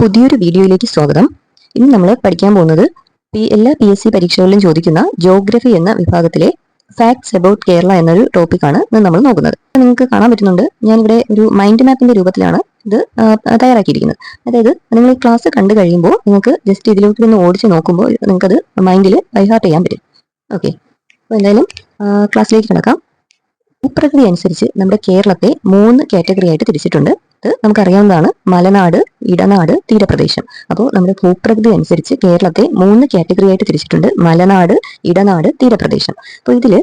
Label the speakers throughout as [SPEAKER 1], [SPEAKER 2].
[SPEAKER 1] പുതിയൊരു വീഡിയോയിലേക്ക് സ്വാഗതം. ഇന്ന് നമ്മൾ പഠിക്കാൻ പോകുന്നത് എല്ലാ പി എസ് സി പരീക്ഷകളിലും ചോദിക്കുന്ന ജോഗ്രഫി എന്ന വിഭാഗത്തിലെ ഫാക്ട്സ് അബൌട്ട് കേരള എന്നൊരു ടോപ്പിക്കാണ് ഇന്ന് നമ്മൾ നോക്കുന്നത്. നിങ്ങൾക്ക് കാണാൻ പറ്റുന്നുണ്ട് ഞാനിവിടെ ഒരു മൈൻഡ് മാപ്പിന്റെ രൂപത്തിലാണ് ഇത് തയ്യാറാക്കിയിരിക്കുന്നത്. അതായത് നിങ്ങൾ ഈ ക്ലാസ് കണ്ടു കഴിയുമ്പോൾ നിങ്ങൾക്ക് ജസ്റ്റ് ഇതിലോട്ട് ഒന്ന് ഓടിച്ച് നോക്കുമ്പോൾ നിങ്ങൾക്കത് മൈൻഡിൽ ബൈഹാർട്ട് ചെയ്യാൻ പറ്റും. ഓക്കെ അപ്പോൾ എന്തായാലും ക്ലാസ്സിലേക്ക് കിടക്കാം. ഭൂപ്രകൃതി അനുസരിച്ച് നമ്മുടെ കേരളത്തെ മൂന്ന് കാറ്റഗറി ആയിട്ട് തിരിച്ചിട്ടുണ്ട്. ഇത് നമുക്കറിയാവുന്നതാണ് മലനാട് ഇടനാട് തീരപ്രദേശം. അപ്പോൾ നമ്മുടെ ഭൂപ്രകൃതി അനുസരിച്ച് കേരളത്തെ മൂന്ന് കാറ്റഗറി ആയിട്ട് തിരിച്ചിട്ടുണ്ട്. മലനാട് ഇടനാട് തീരപ്രദേശം. അപ്പോൾ ഇതിൽ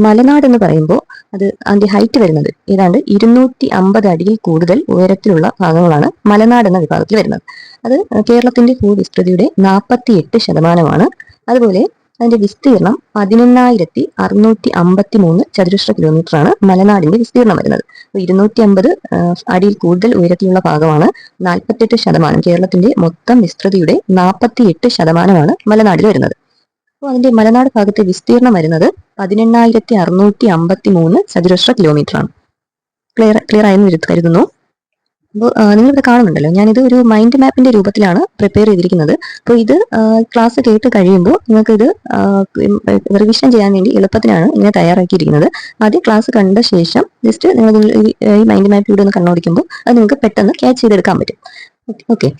[SPEAKER 1] മലനാട് എന്ന് പറയുമ്പോൾ അത് അതിന്റെ ഹൈറ്റ് വരുന്നത് ഏതാണ്ട് ഇരുന്നൂറ്റി അമ്പത് അടിയിൽ കൂടുതൽ ഉയരത്തിലുള്ള ഭാഗങ്ങളാണ് മലനാട് എന്ന വിഭാഗത്തിൽ വരുന്നത്. അത് കേരളത്തിന്റെ ഭൂവിസ്തൃതിയുടെ നാൽപ്പത്തി എട്ട് ശതമാനമാണ്. അതുപോലെ അതിന്റെ വിസ്തീർണം പതിനെണ്ണായിരത്തി അറുന്നൂറ്റി അമ്പത്തി മൂന്ന് ചതുരശ്ര കിലോമീറ്റർ ആണ് മലനാടിന്റെ വിസ്തീർണം വരുന്നത്. അപ്പൊ ഇരുന്നൂറ്റി അമ്പത് അടിയിൽ കൂടുതൽ ഉയരത്തിലുള്ള ഭാഗമാണ്. നാൽപ്പത്തെട്ട് ശതമാനം കേരളത്തിന്റെ മൊത്തം വിസ്തൃതിയുടെ നാൽപ്പത്തി എട്ട് ശതമാനമാണ് മലനാടിൽ വരുന്നത്. അപ്പോൾ അതിന്റെ മലനാട് ഭാഗത്തെ വിസ്തീർണം വരുന്നത് പതിനെണ്ണായിരത്തി അറുന്നൂറ്റി അമ്പത്തി മൂന്ന് ചതുരശ്ര കിലോമീറ്റർ ആണ്. ക്ലിയർ ക്ലിയർ ആയെന്ന് കരുതുന്നു. അപ്പോൾ നിങ്ങളിവിടെ കാണുന്നുണ്ടല്ലോ. ഞാനിത് ഒരു മൈൻഡ് മാപ്പിന്റെ രൂപത്തിലാണ് പ്രിപ്പയർ ചെയ്തിരിക്കുന്നത്. അപ്പോൾ ഇത് ക്ലാസ് കേട്ട് കഴിയുമ്പോൾ നിങ്ങൾക്ക് ഇത് റിവിഷൻ ചെയ്യാൻ വേണ്ടി എളുപ്പത്തിനാണ് ഇങ്ങനെ തയ്യാറാക്കിയിരിക്കുന്നത്. ആദ്യം ക്ലാസ് കണ്ട ശേഷം ജസ്റ്റ് നിങ്ങൾ ഈ മൈൻഡ് മാപ്പ് ഇവിടെ ഒന്ന് കണ്ണോടിക്കുമ്പോൾ അത് നിങ്ങൾക്ക് പെട്ടെന്ന് ക്യാച്ച് ചെയ്തെടുക്കാൻ പറ്റും. ഓക്കെ.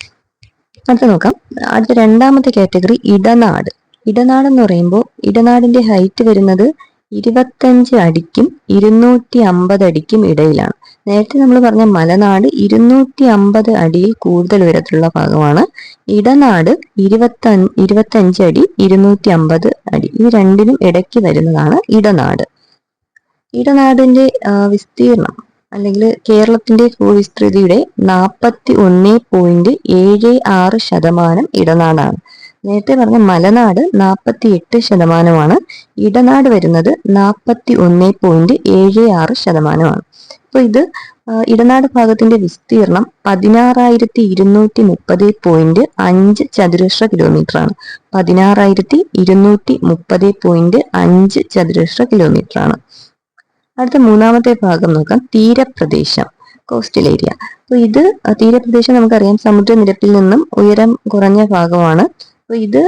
[SPEAKER 1] അടുത്ത നോക്കാം. അടുത്ത രണ്ടാമത്തെ കാറ്റഗറി ഇടനാട്. ഇടനാട് എന്ന് പറയുമ്പോൾ ഇടനാടിന്റെ ഹൈറ്റ് വരുന്നത് ഇരുപത്തഞ്ച് അടിക്കും ഇരുന്നൂറ്റി അമ്പത് അടിക്കും ഇടയിലാണ്. നേരത്തെ നമ്മൾ പറഞ്ഞ മലനാട് ഇരുന്നൂറ്റി അമ്പത് അടിയിൽ കൂടുതൽ ഉയരത്തിലുള്ള ഭാഗമാണ്. ഇടനാട് ഇരുപത്തി ഇരുപത്തഞ്ച് അടി ഇരുന്നൂറ്റി അമ്പത് അടി. ഈ രണ്ടിനും ഇടയ്ക്ക് വരുന്നതാണ് ഇടനാട്. ഇടനാടിന്റെ വിസ്തീർണം അല്ലെങ്കിൽ കേരളത്തിന്റെ ഭൂവിസ്തൃതിയുടെ നാൽപ്പത്തി ഒന്ന് പോയിന്റ് ഏഴ് ആറ് ശതമാനം ഇടനാടാണ്. നേരത്തെ പറഞ്ഞ മലനാട് നാൽപ്പത്തി എട്ട് ശതമാനമാണ്. ഇടനാട് വരുന്നത് നാൽപ്പത്തി ഒന്ന് പോയിന്റ് ഏഴ് ആറ് ശതമാനമാണ്. അപ്പൊ ഇത് ഇടനാട് ഭാഗത്തിന്റെ വിസ്തീർണം പതിനാറായിരത്തി ഇരുന്നൂറ്റി മുപ്പത് പോയിന്റ് അഞ്ച് ചതുരശ്ര കിലോമീറ്റർ ആണ്. പതിനാറായിരത്തി ഇരുന്നൂറ്റി മുപ്പത് പോയിന്റ് അഞ്ച് ചതുരശ്ര കിലോമീറ്റർ ആണ്. അടുത്ത മൂന്നാമത്തെ ഭാഗം നോക്കാം. തീരപ്രദേശം കോസ്റ്റൽ ഏരിയ അപ്പൊ ഇത് തീരപ്രദേശം നമുക്കറിയാം. സമുദ്രനിരപ്പിൽ നിന്നും ഉയരം കുറഞ്ഞ ഭാഗമാണ്. അപ്പൊ ഇത്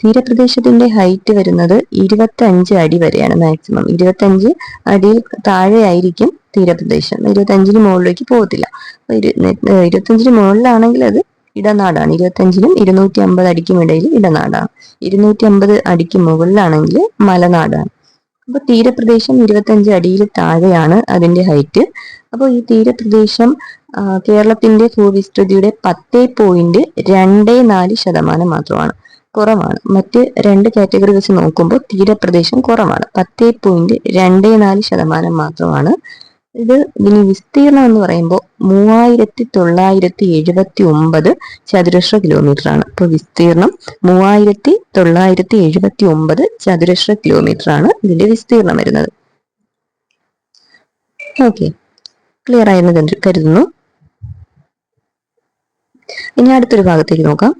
[SPEAKER 1] തീരപ്രദേശത്തിന്റെ ഹൈറ്റ് വരുന്നത് ഇരുപത്തി അഞ്ച് അടി വരെയാണ് മാക്സിമം ഇരുപത്തി അഞ്ച് അടിയിൽ താഴെയായിരിക്കും തീരപ്രദേശം. ഇരുപത്തി അഞ്ചിന് മുകളിലേക്ക് പോകത്തില്ല. അപ്പൊ ഇരു ഇരുപത്തഞ്ചിന് മുകളിലാണെങ്കിൽ അത് ഇടനാടാണ്. ഇരുപത്തഞ്ചിനും ഇരുന്നൂറ്റി അമ്പത് അടിക്കും ഇടയിൽ ഇടനാടാണ്. ഇരുന്നൂറ്റി അമ്പത് അടിക്ക് മുകളിലാണെങ്കിൽ മലനാടാണ്. അപ്പൊ തീരപ്രദേശം ഇരുപത്തഞ്ച് അടിയിൽ താഴെയാണ് അതിന്റെ ഹൈറ്റ്. അപ്പോൾ ഈ തീരപ്രദേശം കേരളത്തിന്റെ ഭൂവിസ്തൃതിയുടെ പത്ത് പോയിന്റ് രണ്ട് നാല് ശതമാനം മാത്രമാണ്. കുറവാണ്. മറ്റ് രണ്ട് കാറ്റഗറി വെച്ച് നോക്കുമ്പോൾ തീരപ്രദേശം കുറവാണ്. പത്ത് പോയിന്റ് രണ്ട് നാല് ശതമാനം മാത്രമാണ് ഇത് ഇതിന് വിസ്തീർണം എന്ന് പറയുമ്പോൾ മൂവായിരത്തി തൊള്ളായിരത്തി എഴുപത്തി ഒമ്പത് ചതുരശ്ര കിലോമീറ്റർ ആണ്. അപ്പോൾ വിസ്തീർണം മൂവായിരത്തി തൊള്ളായിരത്തി എഴുപത്തി ഒമ്പത് ചതുരശ്ര കിലോമീറ്റർ ആണ് ഇതിന്റെ വിസ്തീർണം വരുന്നത്. ഓക്കെ. ക്ലിയർ ആയിരുന്നു കരു- കരുതുന്നു. ഇനി അടുത്തൊരു ഭാഗത്തേക്ക് നോക്കാം.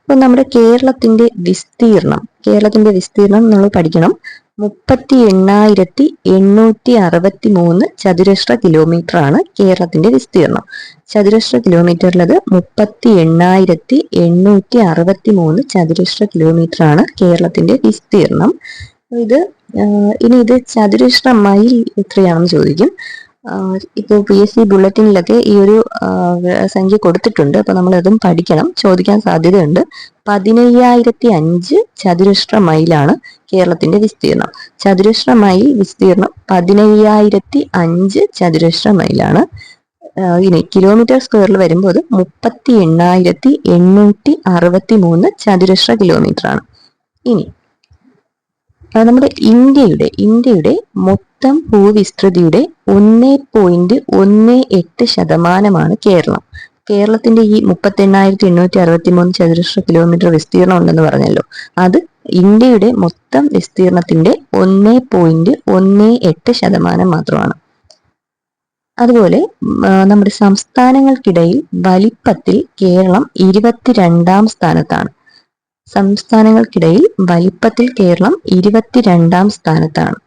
[SPEAKER 1] അപ്പൊ നമ്മുടെ കേരളത്തിന്റെ വിസ്തീർണം കേരളത്തിന്റെ വിസ്തീർണം നമ്മൾ പഠിക്കണം. മുപ്പത്തി എണ്ണായിരത്തി എണ്ണൂറ്റി അറുപത്തി മൂന്ന് ചതുരശ്ര കിലോമീറ്റർ ആണ് കേരളത്തിന്റെ വിസ്തീർണം ചതുരശ്ര കിലോമീറ്ററിലത് മുപ്പത്തി എണ്ണായിരത്തി എണ്ണൂറ്റി അറുപത്തി മൂന്ന് ചതുരശ്ര കിലോമീറ്റർ ആണ് കേരളത്തിന്റെ വിസ്തീർണം ഇത് ഇനി ഇത് ചതുരശ്ര മൈൽ എത്രയാണെന്ന് ചോദിക്കും. ഇപ്പോൾ പി എസ് സി ബുള്ളറ്റിനിലൊക്കെ ഈ ഒരു സംഖ്യ കൊടുത്തിട്ടുണ്ട്. അപ്പൊ നമ്മൾ അതും പഠിക്കണം. ചോദിക്കാൻ സാധ്യതയുണ്ട്. പതിനയ്യായിരത്തി അഞ്ച് ചതുരശ്ര മൈലാണ് കേരളത്തിന്റെ വിസ്തീർണം ചതുരശ്ര മൈൽ വിസ്തീർണം പതിനയ്യായിരത്തി അഞ്ച് ചതുരശ്ര മൈലാണ്. ഇനി കിലോമീറ്റർ സ്ക്വയറിൽ വരുമ്പോൾ അത് മുപ്പത്തി എണ്ണായിരത്തി എണ്ണൂറ്റി അറുപത്തി മൂന്ന് ചതുരശ്ര കിലോമീറ്റർ ആണ്. ഇനി നമ്മുടെ ഇന്ത്യയുടെ ഇന്ത്യയുടെ മൊത്തം ഭൂവിസ്തൃതിയുടെ ഒന്ന് പോയിന്റ് ഒന്ന് എട്ട് ശതമാനമാണ് കേരളം. കേരളത്തിന്റെ ഈ മുപ്പത്തി എണ്ണായിരത്തി എണ്ണൂറ്റി അറുപത്തി മൂന്ന് ചതുരശ്ര കിലോമീറ്റർ വിസ്തീർണം ഉണ്ടെന്ന് പറഞ്ഞല്ലോ. അത് ഇന്ത്യയുടെ മൊത്തം വിസ്തീർണത്തിന്റെ ഒന്ന് പോയിന്റ് ഒന്ന് എട്ട് ശതമാനം മാത്രമാണ്. അതുപോലെ നമ്മുടെ സംസ്ഥാനങ്ങൾക്കിടയിൽ വലിപ്പത്തിൽ കേരളം ഇരുപത്തിരണ്ടാം സ്ഥാനത്താണ്. സംസ്ഥാനങ്ങൾക്കിടയിൽ വലിപ്പത്തിൽ കേരളം ഇരുപത്തിരണ്ടാം സ്ഥാനത്താണ്.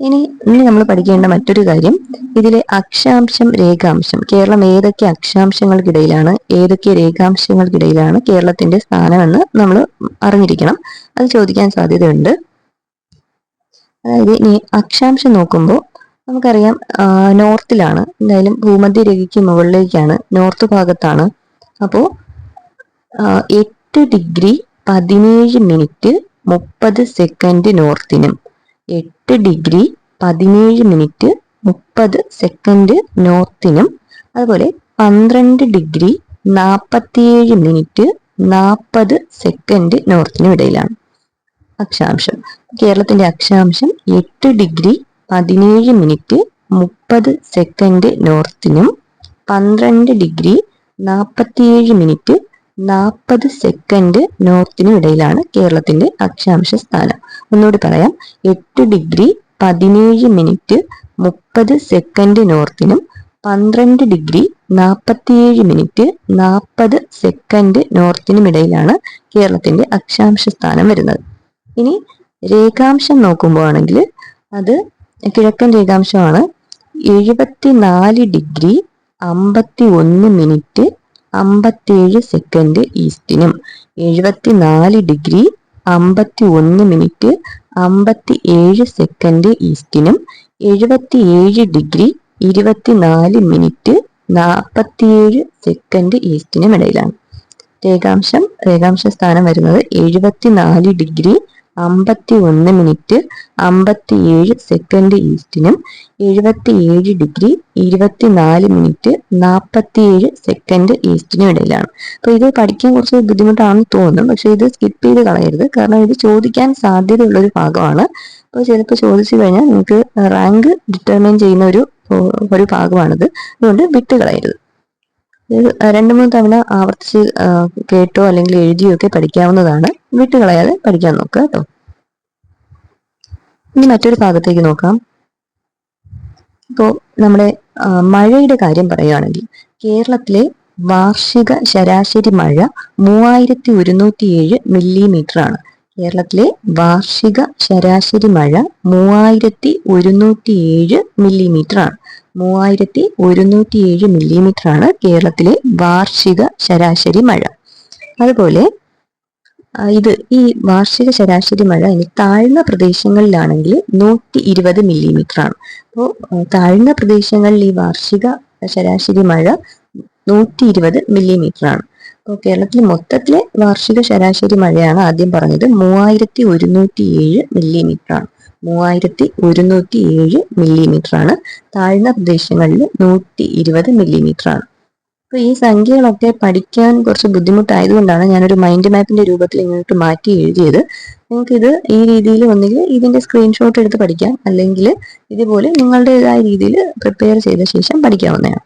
[SPEAKER 1] ഇനി ഇനി നമ്മൾ പഠിക്കേണ്ട മറ്റൊരു കാര്യം ഇതിലെ അക്ഷാംശം രേഖാംശം. കേരളം ഏതൊക്കെ അക്ഷാംശങ്ങൾക്കിടയിലാണ് ഏതൊക്കെ രേഖാംശങ്ങൾക്കിടയിലാണ് കേരളത്തിന്റെ സ്ഥാനമെന്ന് നമ്മൾ അറിഞ്ഞിരിക്കണം. അത് ചോദിക്കാൻ സാധ്യതയുണ്ട്. അതായത് ഇനി അക്ഷാംശം നോക്കുമ്പോൾ നമുക്കറിയാം നോർത്തിലാണ്. എന്തായാലും ഭൂമധ്യരേഖയ്ക്ക് മുകളിലേക്കാണ് നോർത്ത് ഭാഗത്താണ്. അപ്പോൾ എട്ട് ഡിഗ്രി പതിനേഴ് മിനിറ്റ് മുപ്പത് സെക്കൻഡ് നോർത്തിനും എട്ട് ഡിഗ്രി പതിനേഴ് മിനിറ്റ് മുപ്പത് സെക്കൻഡ് നോർത്തിനും അതുപോലെ പന്ത്രണ്ട് ഡിഗ്രി നാൽപ്പത്തിയേഴ് മിനിറ്റ് നാൽപ്പത് സെക്കൻഡ് നോർത്തിനും ഇടയിലാണ്. അക്ഷാംശം. കേരളത്തിന്റെ അക്ഷാംശം എട്ട് ഡിഗ്രി പതിനേഴ് മിനിറ്റ് മുപ്പത് സെക്കൻഡ് നോർത്തിനും പന്ത്രണ്ട് ഡിഗ്രി നാൽപ്പത്തിയേഴ് മിനിറ്റ് നാൽപ്പത് സെക്കൻഡ് നോർത്തിനും ഇടയിലാണ് കേരളത്തിന്റെ അക്ഷാംശ സ്ഥാനം. ഒന്നുകൂടി പറയാം. എട്ട് ഡിഗ്രി പതിനേഴ് മിനിറ്റ് മുപ്പത് സെക്കൻഡ് നോർത്തിനും പന്ത്രണ്ട് ഡിഗ്രി നാൽപ്പത്തിയേഴ് മിനിറ്റ് നാൽപ്പത് സെക്കൻഡ് നോർത്തിനും ഇടയിലാണ് കേരളത്തിന്റെ അക്ഷാംശ സ്ഥാനം വരുന്നത്. ഇനി രേഖാംശം നോക്കുമ്പോൾ ആണെങ്കിൽ അത് കിഴക്കൻ രേഖാംശമാണ്. എഴുപത്തിനാല് ഡിഗ്രി അമ്പത്തി ഒന്ന് മിനിറ്റ് അമ്പത്തിയേഴ് സെക്കൻഡ് ഈസ്റ്റിനും എഴുപത്തിനാല് ഡിഗ്രി അമ്പത്തി ഒന്ന് മിനിറ്റ് അമ്പത്തി ഏഴ് സെക്കൻഡ് ഈസ്റ്റിനും എഴുപത്തിയേഴ് ഡിഗ്രി ഇരുപത്തിനാല് മിനിറ്റ് നാൽപ്പത്തിയേഴ് സെക്കൻഡ് ഈസ്റ്റിനും ഇടയിലാണ്. രേഖാംശം രേഖാംശ സ്ഥാനം വരുന്നത് എഴുപത്തിനാല് ഡിഗ്രി അമ്പത്തി ഒന്ന് മിനിറ്റ് അമ്പത്തിയേഴ് സെക്കൻഡ് ഈസ്റ്റിനും എഴുപത്തിയേഴ് ഡിഗ്രി ഇരുപത്തിനാല് മിനിറ്റ് നാൽപ്പത്തിയേഴ് സെക്കൻഡ് ഈസ്റ്റിനും ഇടയിലാണ്. അപ്പോൾ ഇത് പഠിക്കാൻ കുറച്ച് ബുദ്ധിമുട്ടാണെന്ന് തോന്നും പക്ഷെ ഇത് സ്കിപ്പ് ചെയ്ത് കളയരുത്. കാരണം ഇത് ചോദിക്കാൻ സാധ്യതയുള്ള ഒരു ഭാഗമാണ്. അപ്പോൾ ചിലപ്പോൾ ചോദിച്ചു കഴിഞ്ഞാൽ നിങ്ങൾക്ക് റാങ്ക് ഡിറ്റർമൈൻ ചെയ്യുന്ന ഒരു ഒരു ഭാഗമാണിത്. അതുകൊണ്ട് വിട്ട് കളയരുത് രണ്ട് മൂന്ന് തവണ ആവർത്തിച്ച് കേട്ടോ അല്ലെങ്കിൽ എഴുതിയോ ഒക്കെ പഠിക്കാവുന്നതാണ്. വിട്ടുകളയാതെ പഠിക്കാൻ നോക്കുക കേട്ടോ. ഇനി മറ്റൊരു ഭാഗത്തേക്ക് നോക്കാം. ഇപ്പോൾ നമ്മുടെ മഴയുടെ കാര്യം പറയുകയാണെങ്കിൽ കേരളത്തിലെ വാർഷിക ശരാശരി മഴ മൂവായിരത്തി ഒരുന്നൂറ്റി ഏഴ് മില്ലിമീറ്റർ ആണ് കേരളത്തിലെ വാർഷിക ശരാശരി മഴ മൂവായിരത്തി ഒരുന്നൂറ്റി ഏഴ് മില്ലിമീറ്റർ ആണ് മൂവായിരത്തി ഒരുന്നൂറ്റി ഏഴ് മില്ലിമീറ്റർ ആണ് കേരളത്തിലെ വാർഷിക ശരാശരി മഴ. അതുപോലെ ഇത് ഈ വാർഷിക ശരാശരി മഴ ഇനി താഴ്ന്ന പ്രദേശങ്ങളിലാണെങ്കിൽ നൂറ്റി ഇരുപത് മില്ലിമീറ്റർ ആണ് അപ്പോൾ താഴ്ന്ന പ്രദേശങ്ങളിൽ ഈ വാർഷിക ശരാശരി മഴ നൂറ്റി ഇരുപത് മില്ലിമീറ്റർ ആണ് അപ്പോൾ കേരളത്തിൽ മൊത്തത്തിലെ വാർഷിക ശരാശരി മഴയാണ് ആദ്യം പറഞ്ഞത് മൂവായിരത്തി ഒരുന്നൂറ്റി ഏഴ് മില്ലിമീറ്റർ ആണ് മൂവായിരത്തി ഒരുന്നൂറ്റി ഏഴ് മില്ലിമീറ്റർ ആണ് താഴ്ന്ന പ്രദേശങ്ങളിൽ നൂറ്റി ഇരുപത് മില്ലിമീറ്റർ ആണ് അപ്പൊ ഈ സംഖ്യകളൊക്കെ പഠിക്കാൻ കുറച്ച് ബുദ്ധിമുട്ടായതുകൊണ്ടാണ് ഞാനൊരു മൈൻഡ് മാപ്പിന്റെ രൂപത്തിൽ ഇങ്ങോട്ട് മാറ്റി എഴുതിയത്. നിങ്ങൾക്ക് ഇത് ഈ രീതിയിൽ ഒന്നുകിൽ ഇതിന്റെ സ്ക്രീൻഷോട്ട് എടുത്ത് പഠിക്കാം. അല്ലെങ്കിൽ ഇതുപോലെ നിങ്ങളുടേതായ രീതിയിൽ പ്രിപ്പയർ ചെയ്ത ശേഷം പഠിക്കാവുന്നതാണ്.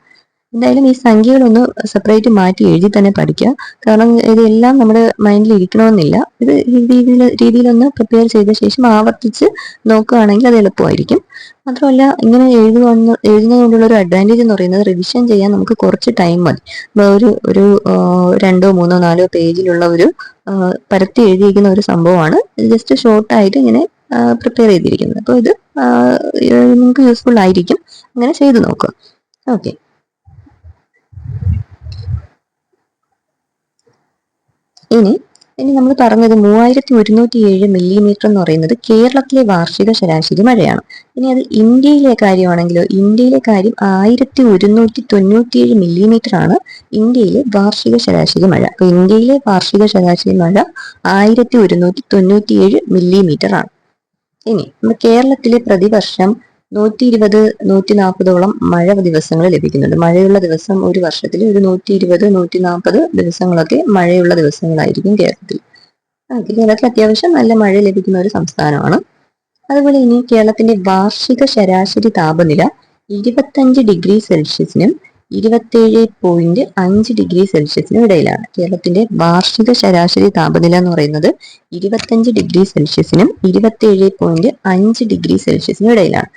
[SPEAKER 1] എന്തായാലും ഈ സംഖ്യകളൊന്ന് സെപ്പറേറ്റ് മാറ്റി എഴുതി തന്നെ പഠിക്കുക. കാരണം ഇതെല്ലാം നമ്മുടെ മൈൻഡിൽ ഇരിക്കണമെന്നില്ല. ഇത് ഈ രീതിയിൽ രീതിയിലൊന്ന് പ്രിപ്പയർ ചെയ്ത ശേഷം ആവർത്തിച്ച് നോക്കുകയാണെങ്കിൽ അത് എളുപ്പമായിരിക്കും. മാത്രമല്ല ഇങ്ങനെ എഴുതുവന്ന് എഴുതുന്നത് കൊണ്ടുള്ള ഒരു അഡ്വാന്റേജ് എന്ന് പറയുന്നത് റിവിഷൻ ചെയ്യാൻ നമുക്ക് കുറച്ച് ടൈം മതി. ഒരു ഒരു രണ്ടോ മൂന്നോ നാലോ പേജിലുള്ള ഒരു പരത്തി എഴുതിയിരിക്കുന്ന ഒരു സംഭവമാണ്. ജസ്റ്റ് ഷോർട്ടായിട്ട് ഇങ്ങനെ പ്രിപ്പയർ ചെയ്തിരിക്കുന്നത്. അപ്പോൾ ഇത് നിങ്ങൾക്ക് യൂസ്ഫുൾ ആയിരിക്കും. അങ്ങനെ ചെയ്തു നോക്കുക. ഓക്കെ ഇനി ഇനി നമ്മൾ പറഞ്ഞത് മൂവായിരത്തി ഒരുന്നൂറ്റി ഏഴ് മില്ലിമീറ്റർ എന്ന് പറയുന്നത് കേരളത്തിലെ വാർഷിക ശരാശരി മഴയാണ്. ഇനി അത് ഇന്ത്യയിലെ കാര്യമാണെങ്കിലോ ഇന്ത്യയിലെ കാര്യം ആയിരത്തി ഒരുന്നൂറ്റി തൊണ്ണൂറ്റിയേഴ് മില്ലിമീറ്റർ ആണ് ഇന്ത്യയിലെ വാർഷിക ശരാശരി മഴ. അപ്പൊ ഇന്ത്യയിലെ വാർഷിക ശരാശരി മഴ ആയിരത്തി ഒരുന്നൂറ്റി തൊണ്ണൂറ്റിയേഴ് മില്ലിമീറ്റർ ആണ്. ഇനി കേരളത്തിലെ പ്രതിവർഷം നൂറ്റി ഇരുപത് നൂറ്റി നാൽപ്പതോളം മഴ ദിവസങ്ങൾ ലഭിക്കുന്നുണ്ട്. മഴയുള്ള ദിവസം ഒരു വർഷത്തിൽ ഒരു നൂറ്റി ഇരുപത് നൂറ്റി നാൽപ്പത് ദിവസങ്ങളൊക്കെ മഴയുള്ള ദിവസങ്ങളായിരിക്കും കേരളത്തിൽ. കേരളത്തിൽ അത്യാവശ്യം നല്ല മഴ ലഭിക്കുന്ന ഒരു സംസ്ഥാനമാണ്. അതുപോലെ ഇനി കേരളത്തിന്റെ വാർഷിക ശരാശരി താപനില ഇരുപത്തഞ്ച് ഡിഗ്രി സെൽഷ്യസിനും ഇരുപത്തേഴ് പോയിന്റ് അഞ്ച് ഡിഗ്രി സെൽഷ്യസിന് ഇടയിലാണ്. കേരളത്തിന്റെ വാർഷിക ശരാശരി താപനില എന്ന് പറയുന്നത് ഇരുപത്തഞ്ച് ഡിഗ്രി സെൽഷ്യസിനും ഇരുപത്തേഴ് പോയിന്റ് അഞ്ച് ഡിഗ്രി സെൽഷ്യസിനും ഇടയിലാണ്.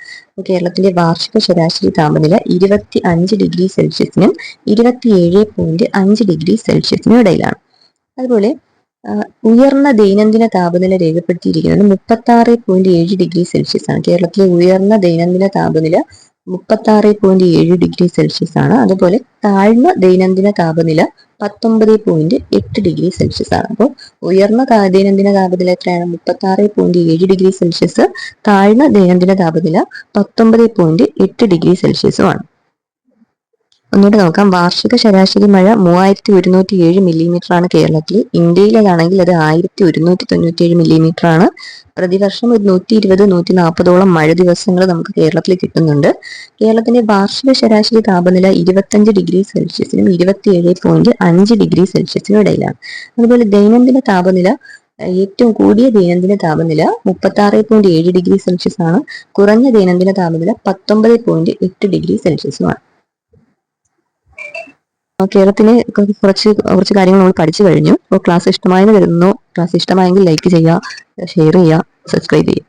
[SPEAKER 1] കേരളത്തിന്റെ വാർഷിക ശരാശരി താപനില ഇരുപത്തി അഞ്ച് ഡിഗ്രി സെൽഷ്യസിനും ഇരുപത്തിയേഴ് പോയിന്റ് അഞ്ച് ഡിഗ്രി സെൽഷ്യസിനും ഇടയിലാണ്. അതുപോലെ ഉയർന്ന ദൈനംദിന താപനില രേഖപ്പെടുത്തിയിരിക്കുന്നത് മുപ്പത്തി ആറ് പോയിന്റ് ഏഴ് ഡിഗ്രി സെൽഷ്യസ് ആണ്. കേരളത്തിലെ ഉയർന്ന ദൈനംദിന താപനില മുപ്പത്തി ആറ് പോയിന്റ് ഏഴ് ഡിഗ്രി സെൽഷ്യസ് ആണ്. അതുപോലെ താഴ്ന്ന ദൈനംദിന താപനില പത്തൊമ്പത് പോയിന്റ് എട്ട് ഡിഗ്രി സെൽഷ്യസ് ആണ്. അപ്പോൾ ഉയർന്ന ദൈനംദിന താപനില എത്രയാണ്? മുപ്പത്തി ആറ് പോയിന്റ് ഏഴ് ഡിഗ്രി സെൽഷ്യസ് താഴ്ന്ന ദൈനംദിന താപനില പത്തൊമ്പത് പോയിന്റ് എട്ട് ഡിഗ്രി സെൽഷ്യസുമാണ് ഒന്നുകൂടെ നോക്കാം. വാർഷിക ശരാശരി മഴ മൂവായിരത്തി ഒരുന്നൂറ്റി ഏഴ് മില്ലിമീറ്റർ ആണ് കേരളത്തിൽ. ഇന്ത്യയിലതാണെങ്കിൽ അത് ആയിരത്തി ഒരുന്നൂറ്റി തൊണ്ണൂറ്റി ഏഴ് മില്ലിമീറ്റർ ആണ് പ്രതിവർഷം ഒരു നൂറ്റി ഇരുപത് നൂറ്റി നാൽപ്പതോളം മഴ ദിവസങ്ങൾ നമുക്ക് കേരളത്തിൽ കിട്ടുന്നുണ്ട്. കേരളത്തിന്റെ വാർഷിക ശരാശരി താപനില ഇരുപത്തഞ്ച് ഡിഗ്രി സെൽഷ്യസിനും ഇരുപത്തിയേഴ് പോയിന്റ് അഞ്ച് ഡിഗ്രി സെൽഷ്യസിനും ഇടയിലാണ്. അതുപോലെ ദൈനംദിന താപനില ഏറ്റവും കൂടിയ ദൈനംദിന താപനില മുപ്പത്തി ആറ് പോയിന്റ് ഏഴ് ഡിഗ്രി സെൽഷ്യസ് ആണ് കുറഞ്ഞ ദൈനംദിന താപനില പത്തൊമ്പത് പോയിന്റ് എട്ട് ഡിഗ്രി സെൽഷ്യസുമാണ്. കേരളത്തിലെ കുറച്ച് കുറച്ച് കാര്യങ്ങൾ നമ്മൾ പഠിച്ചു കഴിഞ്ഞു. അപ്പോൾ ക്ലാസ് ഇഷ്ടമായെന്ന് കരുതുന്നു. ക്ലാസ് ഇഷ്ടമായെങ്കിൽ ലൈക്ക് ചെയ്യുക ഷെയർ ചെയ്യുക സബ്സ്ക്രൈബ് ചെയ്യുക.